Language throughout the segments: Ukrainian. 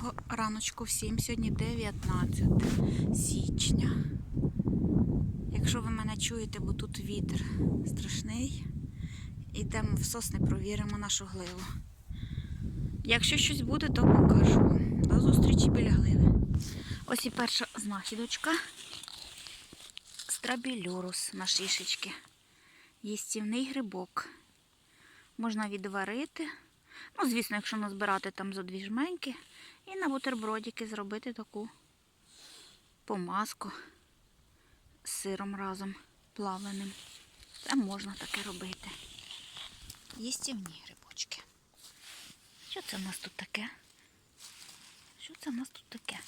Доброго раночку всім. Сьогодні 19 січня. Якщо ви мене чуєте, бо тут вітер страшний, йдемо в сосни, провіримо нашу гливу. Якщо щось буде, то покажу. До зустрічі біля гливи. Ось і перша знахідочка. Страбілюрус на шишечки. Їстівний грибок. Можна відварити. Ну, звісно, якщо назбирати там за дві жменьки. І на бутербродики зробити таку помазку з сиром разом плавленим. Це можна таке робити. Їстівні грибочки. Що це в нас тут таке? Що це в нас тут таке?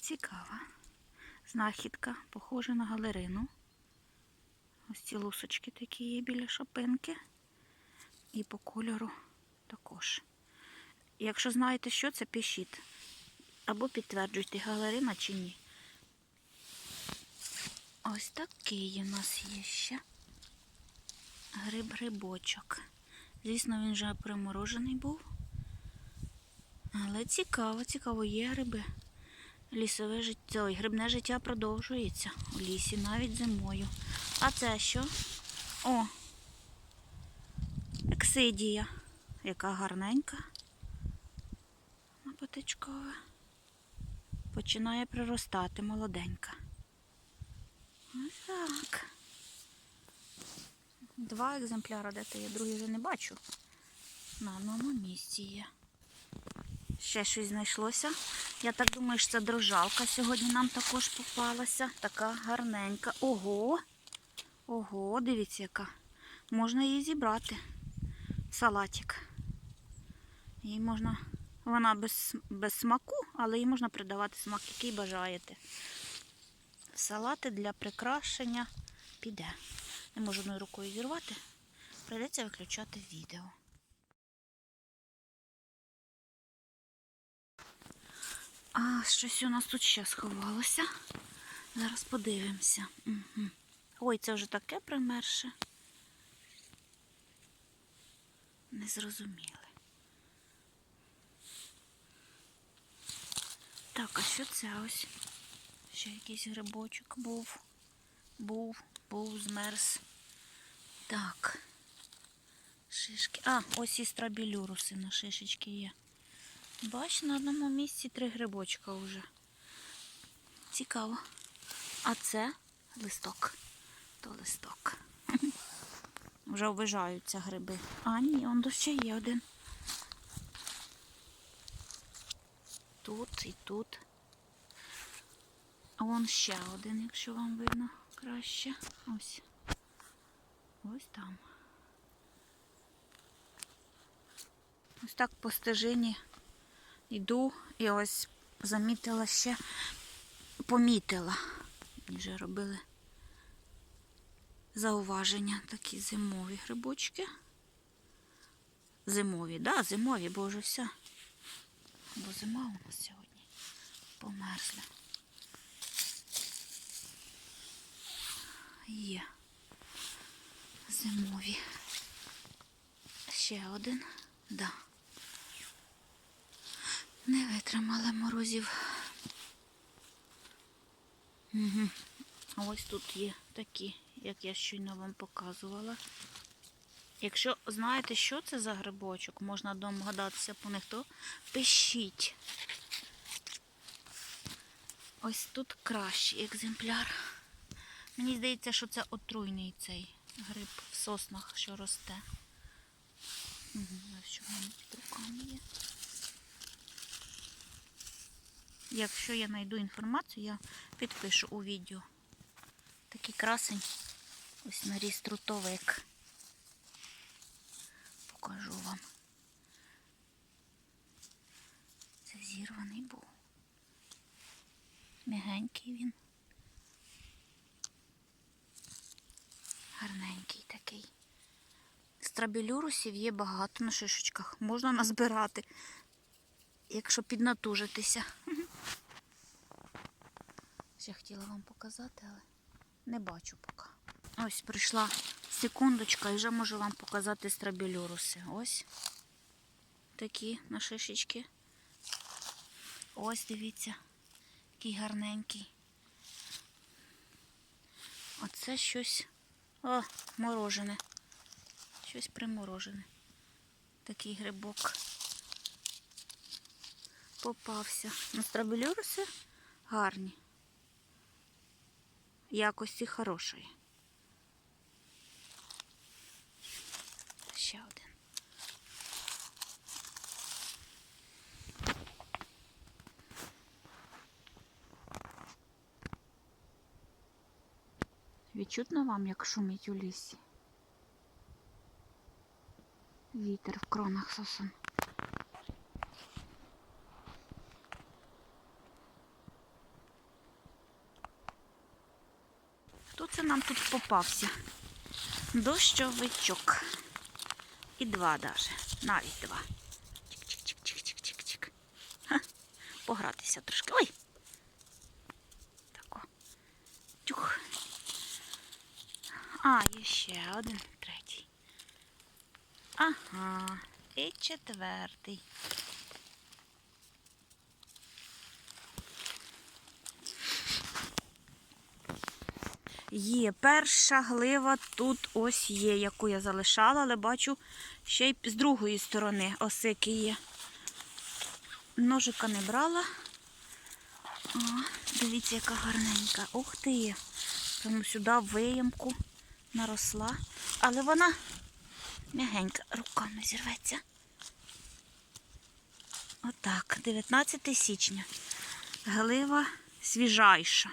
Цікава. Знахідка, похожа на галерину. Ось ці лусочки такі є біля шапинки. І по кольору також. Якщо знаєте, що це, пишіть. Або підтверджуйте, галерина чи ні. Ось такий у нас є ще гриб-грибочок. Звісно, він вже приморожений був. Але цікаво, цікаво, є гриби. Лісове життя, ой, грибне життя продовжується у лісі, навіть зимою. А це що? О, ексидія, яка гарненька. Патичкова. Починає приростати молоденька. Ось так. Два екземпляри де то є, другий вже не бачу. На одному місці є. Ще щось знайшлося. Я так думаю, що це дрожалка сьогодні нам також попалася. Така гарненька. Ого! Ого, дивіться, яка. Можна її зібрати. Салатик. Її можна. Вона без, без смаку, але їй можна придавати смак, який бажаєте. Салати для прикрашення піде. Не можу одною рукою зірвати. Прийдеться виключати відео. А щось у нас тут ще сховалося. Зараз подивимося. Угу. Ой, це вже таке примерше. Не зрозуміли. Так, а що це ось? Ще якийсь грибочок був. Був, був, змерз. Так. Шишки. А, ось і страбілюруси на шишечки є. Бач, на одному місці три грибочка вже. Цікаво. А це листок. То листок. Вже обижаються гриби. А, ні, он ще є один. Тут і тут. Вон ще один, якщо вам видно краще. Ось. Ось там. Ось так по стежині йду і ось замітила ще, помітила. Мені вже робили зауваження такі зимові грибочки. Зимові, да, зимові, бо вже все. Бо зима у нас сьогодні померзла. Є зимові. Ще один, да. Не витримали морозів. Угу. Ось тут є такі, як я щойно вам показувала. Якщо знаєте, що це за грибочок, можна домгадатися по них, то пишіть. Ось тут кращий екземпляр. Мені здається, що це отруйний цей гриб в соснах, що росте. Якщо я знайду інформацію, я підпишу у відео. Такий красень. Ось наріс трутовик. Покажу вам. Це зірваний був. Мягенький він. Гарненький такий. Страбілюрусів є багато на шишечках. Можна назбирати, якщо піднатужитися. Ще хотіла вам показати, але не бачу поки. Ось прийшла секундочка і вже можу вам показати страбілюруси. Ось такі на шишечки. Ось дивіться, який гарненький. Оце щось. О, морожене. Щось приморожене. Такий грибок. Попався. Ну, страбелюруси гарні. Якості хорошої. Ще один. Відчутно вам, як шумить у лісі? Вітер в кронах сосон. Хто це нам тут попався? Дощовичок. І два даже. Навіть два. Чик-чик-чик-чик-чик-чик. Ха. Погратися трошки. Ой! А, є ще один, третій. Ага. І четвертий. Є перша глива тут ось є, яку я залишала, але бачу ще й з другої сторони осики є. Ножика не брала. О, дивіться, яка гарненька. Ух ти! Прямо сюди в виямку наросла. Але вона м'ягенька, руками зірветься. Отак, 19 січня. Глива свіжайша.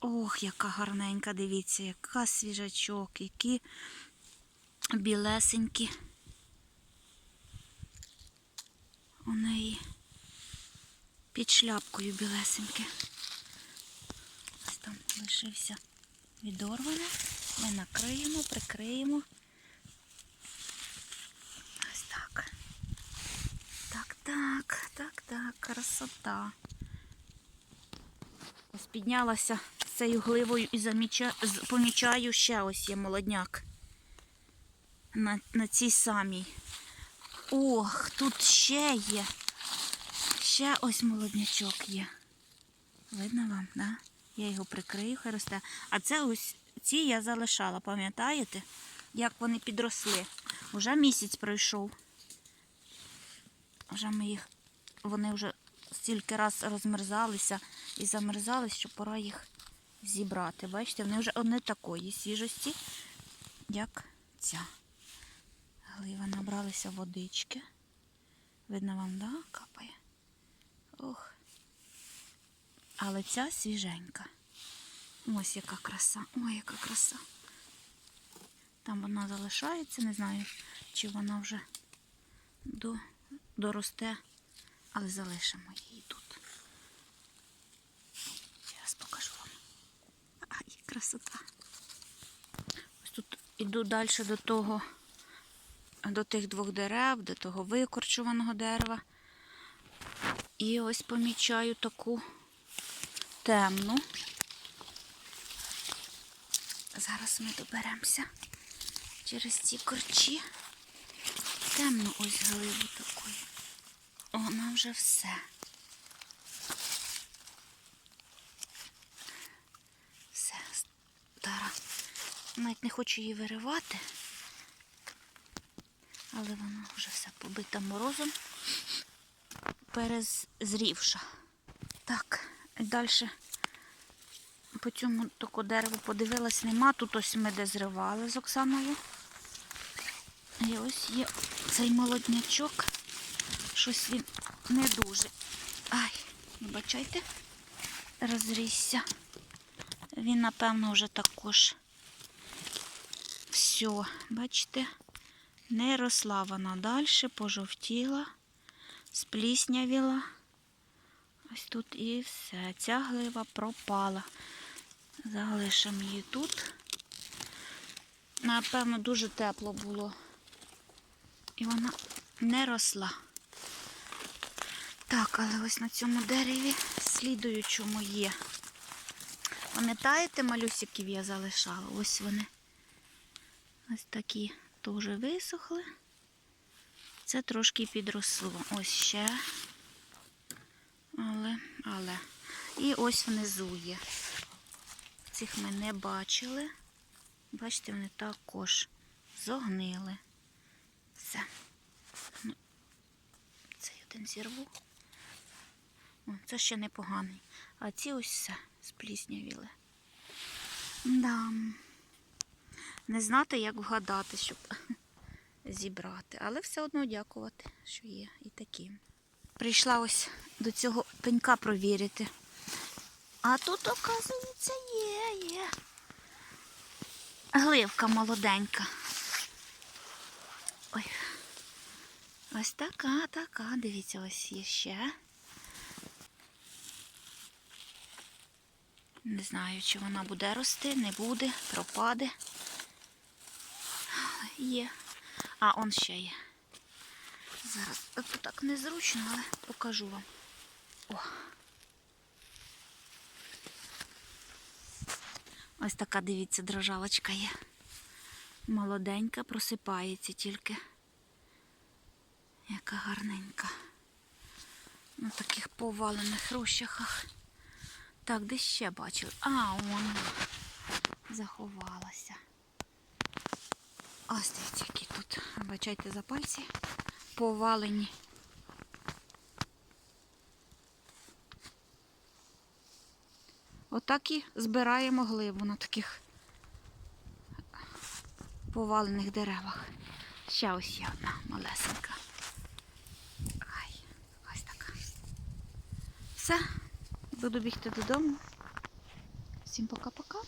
Ох, яка гарненька, дивіться, яка свіжачок, які білесенькі у неї під шляпкою білесеньке. Ось там лишився відорване. Ми накриємо, прикриємо. Ось так. Так, так, так, так, красота. Ось піднялася цією гливою і помічаю ще ось є молодняк. На, на цій самій. Ох, тут ще є. Ще ось молоднячок є. Видно вам, да? Я його прикрию, хай росте. А це ось ці я залишала, пам'ятаєте? Як вони підросли. Уже місяць пройшов. Вже ми їх, вони вже стільки раз розмерзалися і замерзались, що пора їх зібрати. Бачите, вони вже не такої свіжості, як ця. Глива набралися водички. Видно вам, да, капає? Ох. Але ця свіженька. Ось яка краса. Ой, яка краса. Там вона залишається, не знаю, чи вона вже до, доросте, але залишимо її тут. Зараз покажу вам. Ай, красота. Ось тут іду далі до того, до тих двох дерев, до того викорчуваного дерева. І ось помічаю таку темну. Зараз ми доберемося через ці корчі. Темну ось гливу такою. Вона вже все. Все, стара. Навіть не хочу її виривати, але вона вже все побита морозом, перезрівша. Так, далі по цьому таку дереву подивилась, нема. Тут ось ми де зривали з Оксаною. І ось є цей молоднячок. Щось він не дуже. Ай, вибачайте, розрісся. Він, напевно, вже також все, бачите, не росла вона далі, пожовтіла, спліснявіла. Ось тут і все. Ця глива пропала. Залишимо її тут. Напевно, дуже тепло було. І вона не росла. Так, але ось на цьому дереві слідуючому є. Пам'ятаєте, малюсиків я залишала? Ось вони. Ось такі теж висохли. Це трошки підросло. Ось ще. Але. І ось внизу є. Цих ми не бачили. Бачите, вони також зогнили. Все. Ну, Цей один зірву. О, це ще непоганий. А ці ось все спліснявіли. Да. Не знати, як вгадати, щоб зібрати. Але все одно дякувати, що є і такі. Прийшла ось до цього пенька провірити. А тут, оказується, є, є. Гливка молоденька. Ой. Ось така, така. Дивіться, ось є ще. Не знаю, чи вона буде рости, не буде, пропаде. Є. А, он ще є. Зараз тут так незручно, але покажу вам. О. Ось така, дивіться, дрожалочка є. Молоденька, просипається тільки. Яка гарненька. На таких повалених рощахах. Так, де ще бачили? А, вон заховалася. Ось дивіться, які тут. Бачайте за пальці повалені. Отак і збираємо глибу на таких повалених деревах. Ще ось є одна малесенька. Ай, ось така. Все, буду бігти додому. Всім пока-пока.